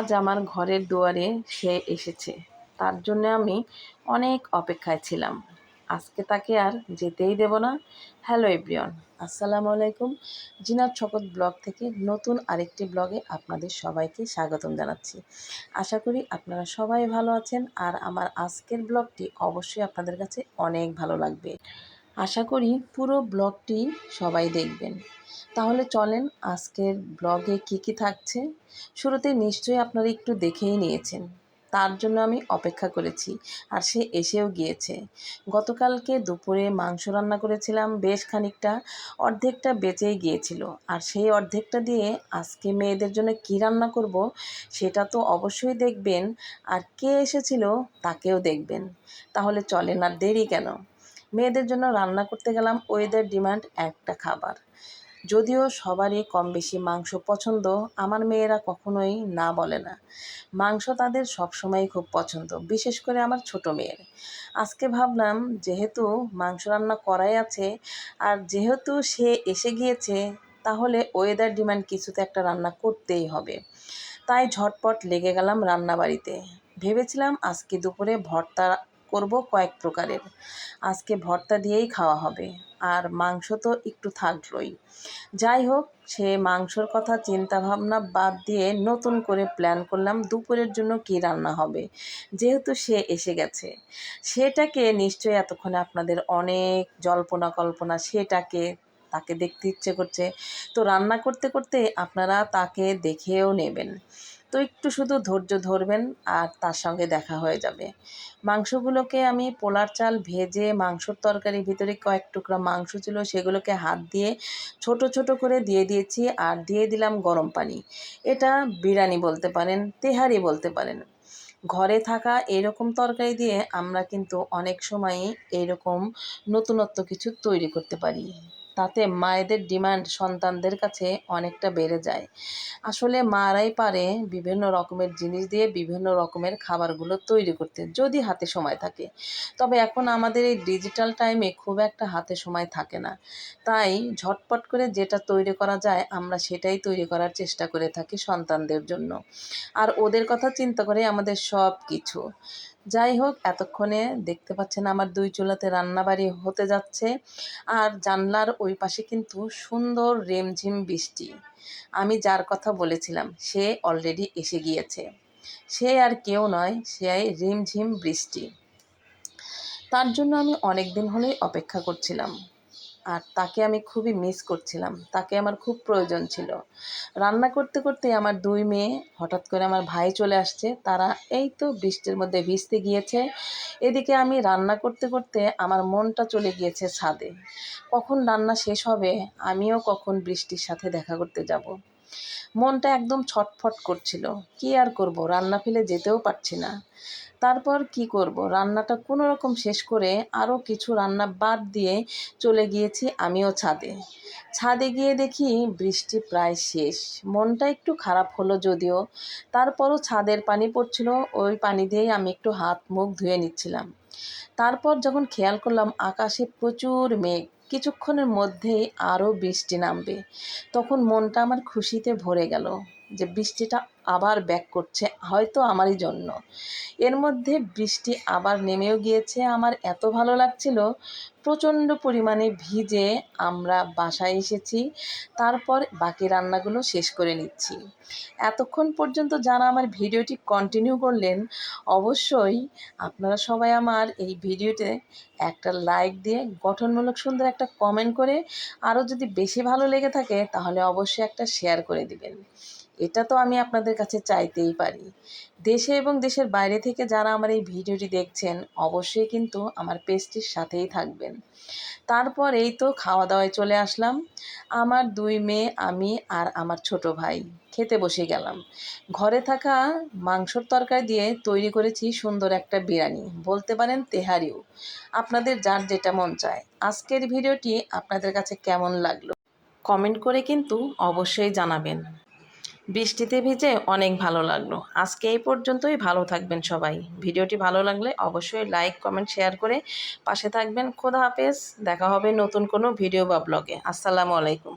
আজ আমার ঘরের দুয়ারে সে এসেছে। তার জন্য আমি অনেক অপেক্ষায় ছিলাম। আজকে তাকে আর যেতেই দেব না। হ্যালো এভরিওয়ান, আসসালামু আলাইকুম। জিনাত শপথ ব্লগ থেকে নতুন আরেকটি ব্লগে আপনাদের সবাইকে স্বাগতম জানাচ্ছি। আশা করি আপনারা সবাই ভালো আছেন আর আমার আজকের ব্লগটি অবশ্যই আপনাদের কাছে অনেক ভালো লাগবে। আশা করি পুরো ব্লগটি সবাই দেখবেন। তাহলে চলেন আজকের ব্লগে কি কি থাকছে? শুরুতে নিশ্চয়ই আপনারা একটু দেখেই নিয়েছেন। তার জন্য আমি অপেক্ষা করেছি আর সে এসেও গিয়েছে। গতকালকে দুপুরে মাংস রান্না করেছিলাম বেশ খানিকটা, অর্ধেকটা বেঁচেই গিয়েছিল। আর সেই অর্ধেকটা দিয়ে আজকে মেয়েদের জন্য কী রান্না করব সেটা তো অবশ্যই দেখবেন, আর কে এসেছিল তাকেও দেখবেন। তাহলে চলেন আর দেরি কেন? মেয়েদের জন্য রান্না করতে গেলাম ওয়েদার ডিমান্ড একটা খাবার। যদিও সবারই কম বেশি মাংস পছন্দ, আমার মেয়েরা কখনোই না বলে না। মাংস তাদের সবসময়ই খুব পছন্দ, বিশেষ করে আমার ছোট মেয়ের। আজকে ভাবলাম, যেহেতু মাংস রান্না করাই আছে, আর যেহেতু সে এসে গিয়েছে, তাহলে ওয়েদার ডিমান্ড কিছুতে একটা রান্না করতেই হবে। তাই ঝটপট লেগে গেলাম রান্নাবাড়িতে। ভেবেছিলাম আজকে দুপুরে ভর্তা করব কয়েক প্রকারের। আজকে ভর্তা দিয়েই খাওয়া হবে। আর মাংস তো একটু থাকলোই। যাই হোক, সে মাংসর কথা চিন্তা ভাবনা বাদ দিয়ে নতুন করে প্ল্যান করলাম দুপুরের জন্য কি রান্না হবে। যেহেতু সে এসে গেছে। সেটাকে নিশ্চয়ই এতক্ষণে আপনাদের অনেক জল্পনা কল্পনা সেটাকে, তাকে দেখতে ইচ্ছে করছে। তো রান্না করতে করতে আপনারা তাকে দেখেও নেবেন। তো একটু শুধু ধৈর্য ধরবেন আর তার সঙ্গে দেখা হয়ে যাবে। মাংসগুলোকে আমি পোলার চাল ভেজে মাংসর তরকারির ভিতরে কয়েক টুকরা মাংস ছিল সেগুলোকে হাত দিয়ে ছোট ছোট করে দিয়ে দিয়েছি আর দিয়ে দিলাম গরম পানি। এটা বিরিয়ানি বলতে পারেন, তেহারি বলতে পারেন। ঘরে থাকা এরকম তরকারি দিয়ে আমরা কিন্তু অনেক সময়ই এরকম নতুনত্ব কিছু তৈরি করতে পারি। তাতে মায়েদের ডিমান্ড সন্তানদের কাছে অনেকটা বেড়ে যায়। আসলে মারাই পারে বিভিন্ন রকমের জিনিস দিয়ে বিভিন্ন রকমের খাবারগুলো তৈরি করতে, যদি হাতে সময় থাকে। তবে এখন আমাদের এই ডিজিটাল টাইমে খুব একটা হাতে সময় থাকে না। তাই ঝটপট করে যেটা তৈরি করা যায়, আমরা সেটাই তৈরি করার চেষ্টা করে থাকি সন্তানদের জন্য। আর ওদের কথা চিন্তা করে আমাদের সব কিছু যাই হোক, এতক্ষণে দেখতে পাচ্ছেন আমার দুই চুলাতে রান্নাবাড়ি হতে যাচ্ছে। আর জানলার ওই পাশে কিন্তু সুন্দর রেমঝিম বৃষ্টি। আমি যার কথা বলেছিলাম, সে অলরেডি এসে গিয়েছে। সে আর কেউ নয় সে রিমঝিম বৃষ্টি। তার জন্য আমি অনেক দিন হলেই অপেক্ষা করছিলাম। আর তাকে আমি খুবই মিস করছিলাম। তাকে আমার খুব প্রয়োজন ছিল। রান্না করতে করতে আমার দুই মেয়ে হঠাৎ করে আমার ভাই চলে আসছে। তারা এই তো বৃষ্টির মধ্যে ভিজতে গিয়েছে। এদিকে আমি রান্না করতে করতে আমার মনটা চলে গিয়েছে ছাদে। কখন রান্না শেষ হবে, আমিও কখন বৃষ্টির সাথে দেখা করতে যাব। মনটা একদম ছটফট করছিল। কি আর করব? রান্না ফেলে যেতেও পারছি না। তারপর কি করব? রান্নাটা কোনো রকম শেষ করে আরও কিছু রান্না বাদ দিয়ে চলে গিয়েছি আমিও ছাদে। ছাদে গিয়ে দেখি বৃষ্টি প্রায় শেষ। মনটা একটু খারাপ হলো যদিও। তারপরও ছাদের পানি পড়ছিল। ওই পানি দিয়েই আমি একটু হাত মুখ ধুয়ে নিচ্ছিলাম। তারপর যখন খেয়াল করলাম আকাশে প্রচুর মেঘ। কিছুক্ষণের মধ্যেই আরও বৃষ্টি নামবে। তখন মনটা আমার খুশিতে ভরে গেল। যে বৃষ্টিটা আবার ব্যাক করছে, হয়তো আমারই জন্য। এর মধ্যে বৃষ্টি আবার নেমেও গিয়েছে। আমার এত ভালো লাগছিল, প্রচণ্ড পরিমাণে ভিজে আমরা বাসায় এসেছি, তারপর বাকি রান্নাগুলো শেষ করে নিচ্ছি। এতক্ষণ পর্যন্ত যারা আমার ভিডিওটি কন্টিনিউ করলেন, অবশ্যই আপনারা সবাই আমার এই ভিডিওতে একটা লাইক দিয়ে, গঠনমূলক সুন্দর একটা কমেন্ট করে, আরও যদি বেশি ভালো লেগে থাকে, তাহলে অবশ্যই একটা শেয়ার করে দিবেন। এটা তো আমি আপনাদের কাছে চাইতেই পারি। দেশে এবং দেশের বাইরে থেকে যারা আমার এই ভিডিওটি দেখছেন, অবশ্যই কিন্তু আমার পেজটির সাথেই থাকবেন। তারপর এই তো খাওয়া দাওয়ায় চলে আসলাম। আমার দুই মেয়ে, আমি আর আমার ছোট ভাই। খেতে বসে গেলাম। ঘরে থাকা মাংসর তরকারি দিয়ে তৈরি করেছি সুন্দর একটা বিরিয়ানি। বলতে পারেন তেহারিও। আপনাদের যার যেটা মন চায়। আজকের ভিডিওটি আপনাদের কাছে কেমন লাগল? কমেন্ট করে কিন্তু অবশ্যই জানাবেন। বৃষ্টিতে ভিজে অনেক ভালো লাগল। আজকে এই পর্যন্তই, ভালো থাকবেন সবাই। ভিডিওটি ভালো লাগলে অবশ্যই লাইক কমেন্ট শেয়ার করে পাশে থাকবেন। খোদা হাফেজ, দেখা হবে নতুন কোনো ভিডিও বা ব্লগে আসসালামু আলাইকুম।